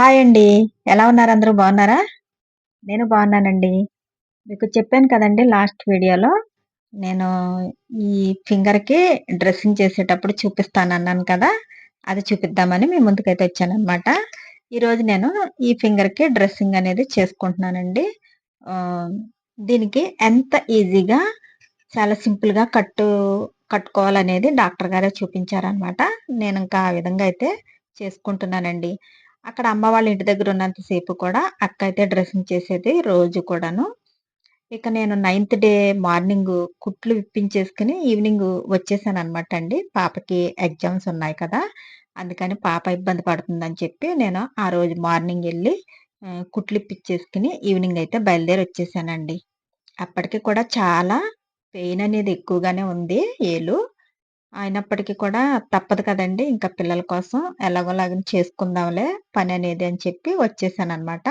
Hi అండి. ఎలా ఉన్నారు అందరూ బాగున్నారా? నేను బాగున్నానండి. మీకు చెప్పాను కదండి లాస్ట్ వీడియోలో. నేను ఈ ఫింగర్‌కి డ్రెస్సింగ్ చేసేటప్పుడు చూపిస్తానన్నాను కదా! అది చూపిద్దామని మీ ముందుకైతే వచ్చాననమాట. ఈరోజు నేను ఈ ఫింగర్‌కి డ్రెస్సింగ్ అనేది చేసుకుంటున్నానండి. దీనికి ఎంత ఈజీగా చాలా సింపుల్‌గా కట్టు కట్టుకోవాలనేది డాక్టర్ గారే చూపించారనమాట. ఇంకా ఆ విధంగా అయితే చేసుకుంటున్నానండి. అక్కడ అమ్మ వాళ్ళ ఇంటి దగ్గర ఉన్నంతసేపు కూడా అక్క అయితే డ్రెస్సింగ్ చేసేది రోజు కూడాను. ఇక నేను నైన్త్ డే మార్నింగు కుట్లు విప్పించేసుకుని ఈవినింగ్ వచ్చేసాను అనమాట అండి. పాపకి ఎగ్జామ్స్ ఉన్నాయి కదా! అందుకని పాప ఇబ్బంది పడుతుందని చెప్పి నేను ఆ రోజు మార్నింగ్ వెళ్ళి కుట్లు ఇప్పించేసుకుని ఈవినింగ్ అయితే బయలుదేరి వచ్చేసానండి. అప్పటికి కూడా చాలా పెయిన్ అనేది ఎక్కువగానే ఉంది ఏలు. అయినప్పటికీ కూడా తప్పదు కదండి ఇంకా పిల్లల కోసం ఎలాగోలాగ చేసుకుందాంలే పని అనేది అని చెప్పి వచ్చేసాననమాట.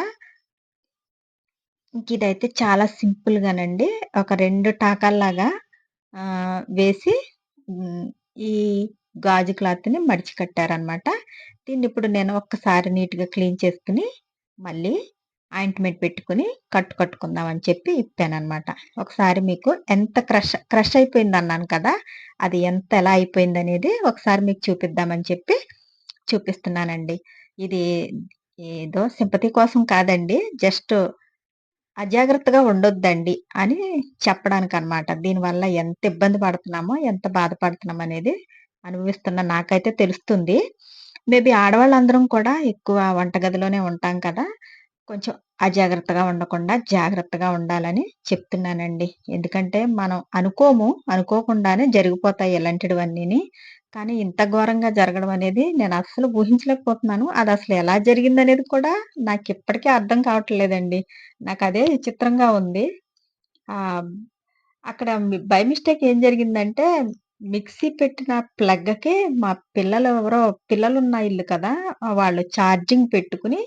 ఇదైతే చాలా సింపుల్‌గానండి. ఒక రెండు టాకాల్లాగా వేసి ఈ గాజు క్లాత్‌ని మడిచి కట్టారనమాట. దీన్ని ఇప్పుడు నేను ఒక్కసారి నీట్‌గా క్లీన్ చేసుకుని మళ్ళీ ఆయింట్‌మెంట్ పెట్టుకొని కట్టు కట్టుకుందాం అని చెప్పి ఇప్పాననమాట. ఒకసారి మీకు ఎంత క్రష్ క్రష్ అయిపోయింది అన్నాను కదా! అది ఎంత ఎలా అయిపోయిందనేది ఒకసారి మీకు చూపిద్దామని చెప్పి చూపిస్తున్నానండి. ఇది ఏదో సింపతి కోసం కాదండి. జస్ట్ అజాగ్రత్తగా ఉండొద్దండి అని చెప్పడానికనమాట. దీనివల్ల ఎంత ఇబ్బంది పడుతున్నామో, ఎంత బాధపడుతున్నామనేది అనుభవిస్తున్న నాకైతే తెలుస్తుంది. మేబీ ఆడవాళ్ళందరం కూడా ఎక్కువ వంటగదిలోనే ఉంటాం కదా! కొంచెం అజాగ్రత్తగా ఉండకుండా జాగ్రత్తగా ఉండాలని చెప్తున్నానండి. ఎందుకంటే మనం అనుకోము. అనుకోకుండానే జరిగిపోతాయి ఇలాంటివన్నీని. కానీ ఇంత ఘోరంగా జరగడం అనేది నేను అసలు ఊహించలేకపోతున్నాను. అది అసలు ఎలా జరిగింది అనేది కూడా నాకు ఇప్పటికే అర్థం కావట్లేదండి. నాకు అదే విచిత్రంగా ఉంది. అక్కడ బై మిస్టేక్ ఏం జరిగిందంటే మిక్సీ పెట్టిన ప్లగ్‌కి మా పిల్లలు ఎవరో పిల్లలున్న ఇల్లు కదా! వాళ్ళు ఛార్జింగ్ పెట్టుకొని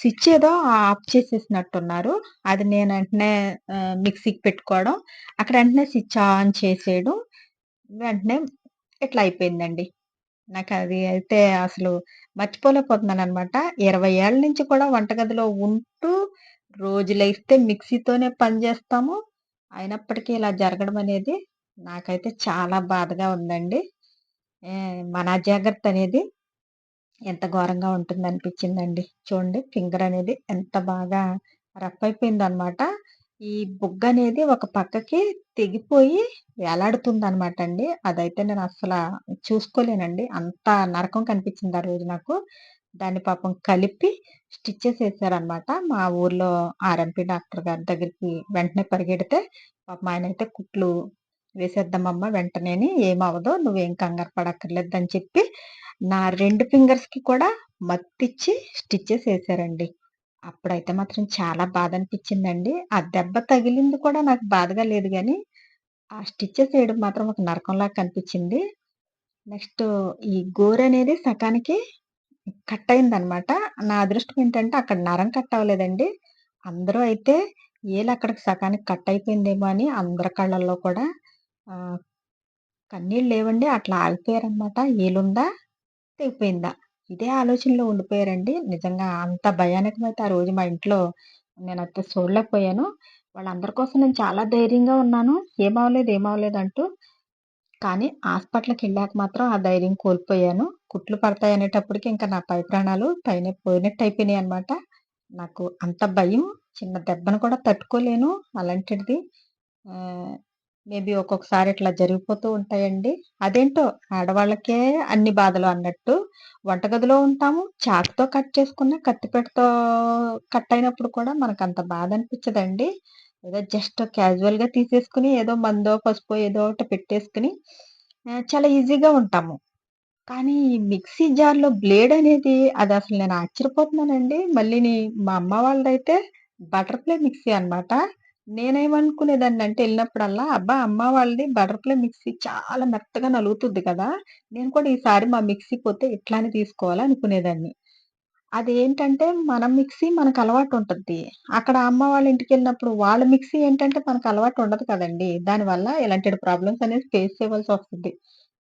స్విచ్ ఏదో ఆఫ్ చేసేసినట్టున్నారు. అది నేను వెంటనే ఆహ్, మిక్సీకి పెట్టుకోవడం, అక్కడ వెంటనే స్విచ్ ఆన్ చేసేయడం, వెంటనే ఇట్లా అయిపోయిందండి. నాకది అయితే అసలు మర్చిపోలేకపోతున్నాననమాట. 20 ఏళ్ళ నుంచి కూడా వంటగదిలో ఉంటూ, రోజులైతే మిక్సీతోనే పని చేస్తాము అయినప్పటికీ ఇలా జరగడం అనేది నాకైతే చాలా బాధగా ఉందండి. మన జాగ్రత్త అనేది ఎంత ఘోరంగా ఉంటుంది అనిపించిందండి చూడండి ఫింగర్ అనేది ఎంత బాగా రఫ్ అయిపోయిందనమాట. ఈ బుగ్గనేది ఒక పక్కకి తెగిపోయి వేలాడుతుందనమాట అండి. అదైతే నేను అసలు చూసుకోలేనండి. అంత నరకం కనిపించింది ఆ రోజు నాకు. దాన్ని పాపం కలిపి స్టిచ్చెస్ వేసారనమాట మా ఊర్లో ఆర్ఎంపీ డాక్టర్ గారి దగ్గరికి వెంటనే పరిగెడితే పాపం ఆయన అయితే కుట్లు వేసేద్దామమ్మా వెంటనేని ఏమవ్వదు. నువ్వేం కంగారు పడక్కర్లేదని చెప్పి నా రెండు ఫింగర్స్‌కి కూడా మత్తిచ్చి స్టిచ్చెస్ వేసారండి అప్పుడైతే మాత్రం చాలా బాధ అనిపించిందండి ఆ దెబ్బ తగిలింది కూడా నాకు బాధగా లేదు కానీ ఆ స్టిచ్చెస్ వేయడం మాత్రం ఒక నరకంలాగా కనిపించింది. నెక్స్ట్ ఈ గోరనేది సకానికి కట్ అయిందనమాట. నా అదృష్టం ఏంటంటే అక్కడ నరం కట్ అవ్వలేదండి. అందరూ అయితే ఏలక్కడికి సకానికి కట్ అయిపోయిందేమో అని అందరి కళ్ళల్లో కూడా కన్నీళ్ళు లేవండి. అట్లా ఆగిపోయారనమాట. ఏలుందా? తెగిపోయిందా? ఇదే ఆలోచనలో ఉండిపోయారండి. నిజంగా అంత భయానకమైతే ఆ రోజు మా ఇంట్లో నేను అయితే చూడలేకపోయాను. వాళ్ళందరి కోసం నేను చాలా ధైర్యంగా ఉన్నాను. ఏమవలేదు ఏమవలేదు అంటూ. కానీ హాస్పిటల్కి వెళ్ళాక మాత్రం ఆ ధైర్యం కోల్పోయాను. కుట్లు పడతాయి అనేటప్పటికి ఇంకా నా పై ప్రాణాలు పైనే అనమాట నాకు అంత భయం. చిన్న దెబ్బను కూడా తట్టుకోలేను. అలాంటిది మేబీ ఒక్కొక్కసారి ఇట్లా జరిగిపోతూ ఉంటాయండి. అదేంటో ఆడవాళ్ళకే అన్ని బాధలు అన్నట్టు వంటగదిలో ఉంటాము. చాకుతో కట్ చేసుకున్న, కత్తిపీటతో కట్ అయినప్పుడు కూడా మనకు అంత బాధ అనిపించదండి. ఏదో జస్ట్ క్యాజువల్‌గా తీసేసుకుని ఏదో మందో, పసుపో ఏదో ఒకటి పెట్టేసుకుని చాలా ఈజీగా ఉంటాము. కానీ మిక్సీ జార్‌లో బ్లేడ్ అనేది అది అసలు నేను ఆశ్చర్యపోతున్నానండి. మళ్ళీ మా అమ్మ వాళ్ళదైతే బటర్‌ఫ్లై మిక్సీ అనమాట. నేనేమనుకునేదాన్ని అంటే వెళ్ళినప్పుడల్లా అబ్బా! అమ్మ వాళ్ళది బటర్‌ఫ్లై మిక్సీ చాలా మెత్తగా నలుగుతుంది కదా! నేను కూడా ఈసారి మా మిక్సీ పోతే ఇట్లానే తీసుకోవాలి అనుకునేదాన్ని. అదేంటంటే మన మిక్సీ మనకు ఉంటుంది అక్కడ అమ్మ వాళ్ళ ఇంటికి వెళ్ళినప్పుడు వాళ్ళ మిక్సీ ఏంటంటే మనకు అలవాటు ఉండదు కదండి దానివల్ల ఇలాంటి ప్రాబ్లమ్స్ అనేది ఫేస్ చేయవలసి వస్తుంది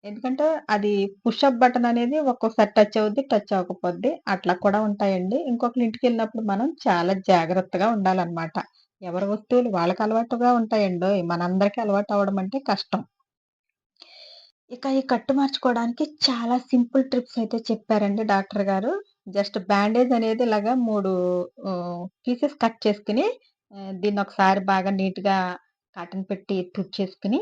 ఎందుకంటే అది పుషప్ బటన్ అనేది ఒక్కొక్కసారి టచ్ అవుద్ది, టచ్ అవ్వకపోద్ది. అట్లా కూడా ఉంటాయండి. ఇంకొకళ్ళ ఇంటికెళ్ళినప్పుడు మనం చాలా జాగ్రత్తగా ఉండాలన్నమాట ఎవరి వస్తువులు వాళ్ళకి అలవాటుగా ఉంటాయండి మనందరికీ అలవాటు అవ్వడం అంటే కష్టం. ఇక ఈ కట్టు మార్చుకోవడానికి చాలా సింపుల్ ట్రిప్స్ అయితే చెప్పారండి డాక్టర్ గారు. జస్ట్ బ్యాండేజ్ అనేది ఇలాగా మూడు పీసెస్ కట్ చేసుకుని దీన్ని ఒకసారి బాగా నీట్‌గా కాటన్ పెట్టి తుడిచేసుకొని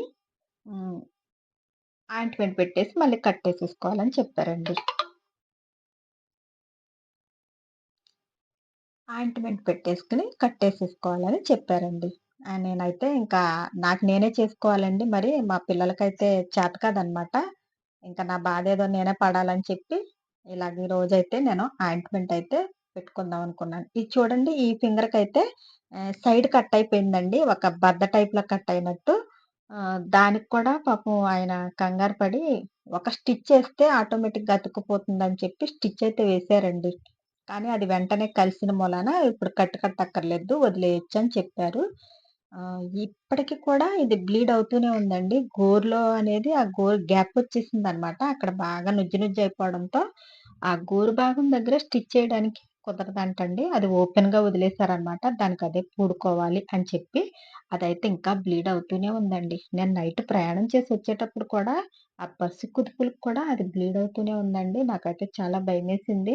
ఆయింట్‌మెంట్ పెట్టేసి మళ్ళీ కట్టేసేసుకోవాలని చెప్పారండి. ఆయింట్‌మెంట్ పెట్టేసుకుని కట్టేసేసుకోవాలని చెప్పారండి. నేనైతే ఇంకా నాకు నేనే చేసుకోవాలండి మరి. మా పిల్లలకైతే చేత కాదనమాట. ఇంకా నా బాధ ఏదో నేనే పడాలని చెప్పి, ఇలాగ ఈ రోజైతే నేను ఆయింట్‌మెంట్ అయితే పెట్టుకుందాం అనుకున్నాను. ఇది చూడండి ఈ ఫింగర్కి అయితే సైడ్ కట్ అయిపోయిందండి. ఒక బద్ద టైప్‌లో కట్ అయినట్టు. దానికి కూడా పాపం ఆయన కంగారు పడి ఒక స్టిచ్ వేస్తే ఆటోమేటిక్‌గా అతుక్కుపోతుందని చెప్పి స్టిచ్ అయితే వేశారండి. కానీ అది వెంటనే కలిసిన మూలాన ఇప్పుడు కట్టు కట్టక్కర్లేదు వదిలేయొచ్చు అని చెప్పారు. ఇప్పటికీ ఇప్పటికి కూడా ఇది బ్లీడ్ అవుతూనే ఉందండి. గోరులో అనేది ఆ గోరు గ్యాప్ వచ్చేసింది అనమాట అక్కడ బాగా నుజ్జు నుజ్జు అయిపోవడంతో ఆ గోరు భాగం దగ్గర స్టిచ్ చేయడానికి కుదరదంటండి. అది ఓపెన్‌గా వదిలేసారనమాట. అదే పూడుకోవాలి అని చెప్పి, అదైతే ఇంకా బ్లీడ్ అవుతూనే ఉందండి. నేను నైట్ ప్రయాణం చేసి వచ్చేటప్పుడు కూడా ఆ బస్సు కుదుపులకు కూడా అది బ్లీడ్ అవుతూనే ఉందండి. నాకైతే చాలా భయమేసింది. వేసింది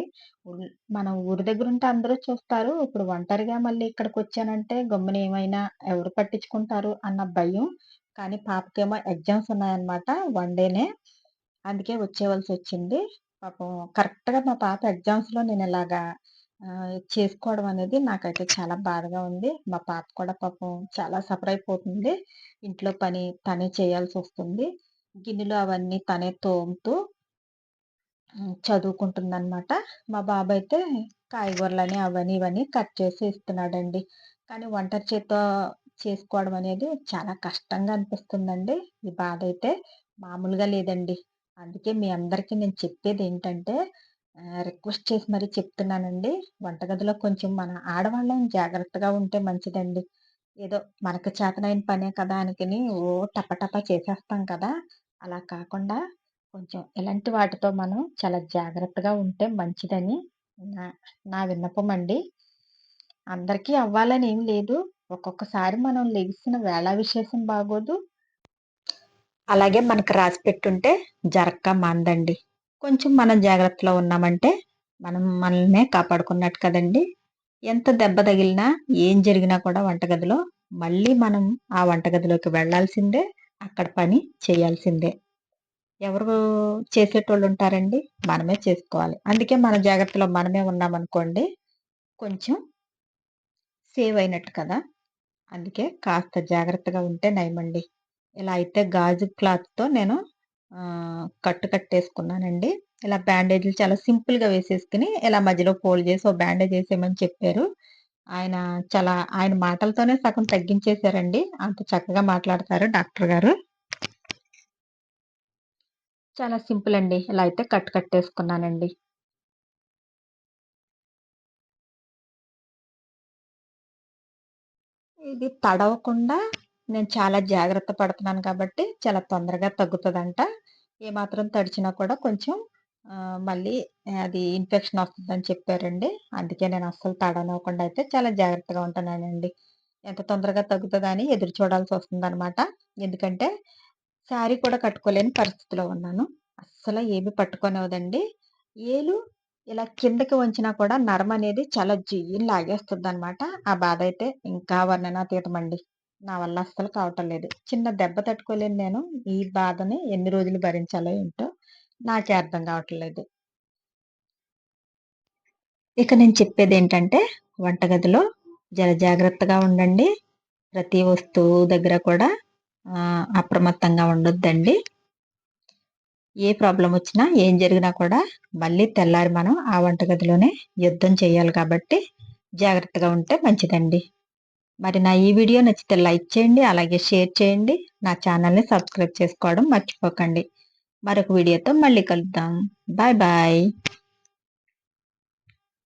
మనం ఊరి దగ్గరుంటే అందరూ చూస్తారు. ఇప్పుడు ఒంటరిగా మళ్ళీ ఇక్కడికి వచ్చానంటే గమ్మున ఏమైనా ఎవరు పట్టించుకుంటారు అన్న భయం. కానీ పాపకేమో ఎగ్జామ్స్ ఉన్నాయన్నమాట. వన్ డేనే. అందుకే వచ్చేవలసి వచ్చింది పాపం కరెక్ట్‌గా మా పాప ఎగ్జామ్స్‌లో నేను ఇలాగా చేసుకోవడం అనేది నాకైతే చాలా బాధగా ఉంది. మా పాప కూడా పాపం చాలా సఫర్ అయిపోతుంది. ఇంట్లో పని తనే చేయాల్సి వస్తుంది గిన్నెలు అవన్నీ తనే తోముతూ చదువుకుంటుంది చదువుకుంటుందనమాట. మా బాబయితే కాయగూరలని అవని ఇవన్నీ కట్ చేసి ఇస్తున్నాడండి. కానీ ఒంటరి చేత్తో చేసుకోవడం అనేది చాలా కష్టంగా అనిపిస్తుందండి. ఈ అయితే మామూలుగా లేదండి. అందుకే మీ అందరికీ నేను చెప్పేది ఏంటంటే రిక్వెస్ట్ చేసి మరీ చెప్తున్నానండి. వంటగదిలో కొంచెం మన ఆడవాళ్ళం జాగ్రత్తగా ఉంటే మంచిదండి. ఏదో మనకు చేతనైన పనే కదా అనుకుని ఓ టపటప చేసేస్తాం కదా! అలా కాకుండా కొంచెం ఇలాంటి వాటితో మనం చాలా జాగ్రత్తగా ఉంటే మంచిదని నా నా విన్నపమండి. అందరికీ అవ్వాలని ఏం లేదు. ఒక్కొక్కసారి మనం లెగిసిన వేళ విశేషం బాగోదు. అలాగే మనకు రాసి పెట్టుంటే జరక్క మందండి కొంచెం మనం జాగ్రత్తలో ఉన్నామంటే మనం మనల్నే కాపాడుకున్నట్టు కదండీ! ఎంత దెబ్బ తగిలినా, ఏం జరిగినా కూడా వంటగదిలో మళ్ళీ మనం ఆ వంటగదిలోకి వెళ్ళాల్సిందే. అక్కడ పని చేయాల్సిందే. ఎవరు చేసేటోళ్ళు ఉంటారండి మనమే చేసుకోవాలి. అందుకే మన జాగ్రత్తలో మనమే ఉన్నామనుకోండి, కొంచెం సేవ్ అయినట్టు కదా! అందుకే కాస్త జాగ్రత్తగా ఉంటే నయమండి. ఇలా అయితే గాజు క్లాత్‌తో నేను కట్టు కట్టేసుకున్నానండి. ఇలా బ్యాండేజ్‌లు చాలా సింపుల్‌గా వేసేసుకుని ఇలా మధ్యలో ఫోల్డ్ చేసి ఓ బ్యాండేజ్ వేసేయమని చెప్పారు. ఆయన చాలా ఆయన మాటలతోనే సగం తగ్గించేశారండి అంత చక్కగా మాట్లాడతారు డాక్టర్ గారు. చాలా సింపుల్ అండి. ఇలా అయితే కట్ కట్టేసుకున్నానండి. ఇది తడవకుండా నేను చాలా జాగ్రత్త పడుతున్నాను కాబట్టి, చాలా తొందరగా తగ్గుతదంట. ఏమాత్రం తడిచినా కూడా కొంచెం మళ్ళీ అది ఇన్ఫెక్షన్ వస్తుందని చెప్పారండి. అందుకే నేను అస్సలు తడనివ్వకుండా అయితే చాలా జాగ్రత్తగా ఉంటున్నానండి. ఎంత తొందరగా తగ్గుతుందని అని ఎదురు చూడాల్సొస్తుందనమాట. ఎందుకంటే శారీ కూడా కట్టుకోలేని పరిస్థితిలో ఉన్నాను. అస్సలు ఏమి పట్టుకోనివ్వదండి. ఏలు ఇలా కిందకి వంచినా కూడా నరం అనేది చాలా జుయ్యిని లాగేస్తుంది అనమాట ఆ బాధ అయితే ఇంకా వర్ణనాతీతమండి. నా వల్ల అస్సలు కావటం లేదు. చిన్న దెబ్బ తట్టుకోలేని నేను ఈ బాధని ఎన్ని రోజులు భరించాలో ఏంటో నాకే అర్థం కావట్లేదు. ఇక నేను చెప్పేది ఏంటంటే వంటగదిలో జర జాగ్రత్తగా ఉండండి. ప్రతి వస్తువు దగ్గర కూడా అప్రమత్తంగా ఉండొద్దండి. ఏ ప్రాబ్లం వచ్చినా ఏం జరిగినా కూడా మళ్ళీ తెల్లారి మనం ఆ వంటగదిలోనే యుద్ధం చేయాలి కాబట్టి జాగ్రత్తగా ఉంటే మంచిదండి. మరి నా ఈ వీడియో నచ్చితే లైక్ చేయండి. అలాగే షేర్ చేయండి. నా ఛానల్‌ని సబ్స్క్రైబ్ చేసుకోవడం మర్చిపోకండి. మరొక వీడియోతో మళ్ళీ కలుద్దాం. Bye bye.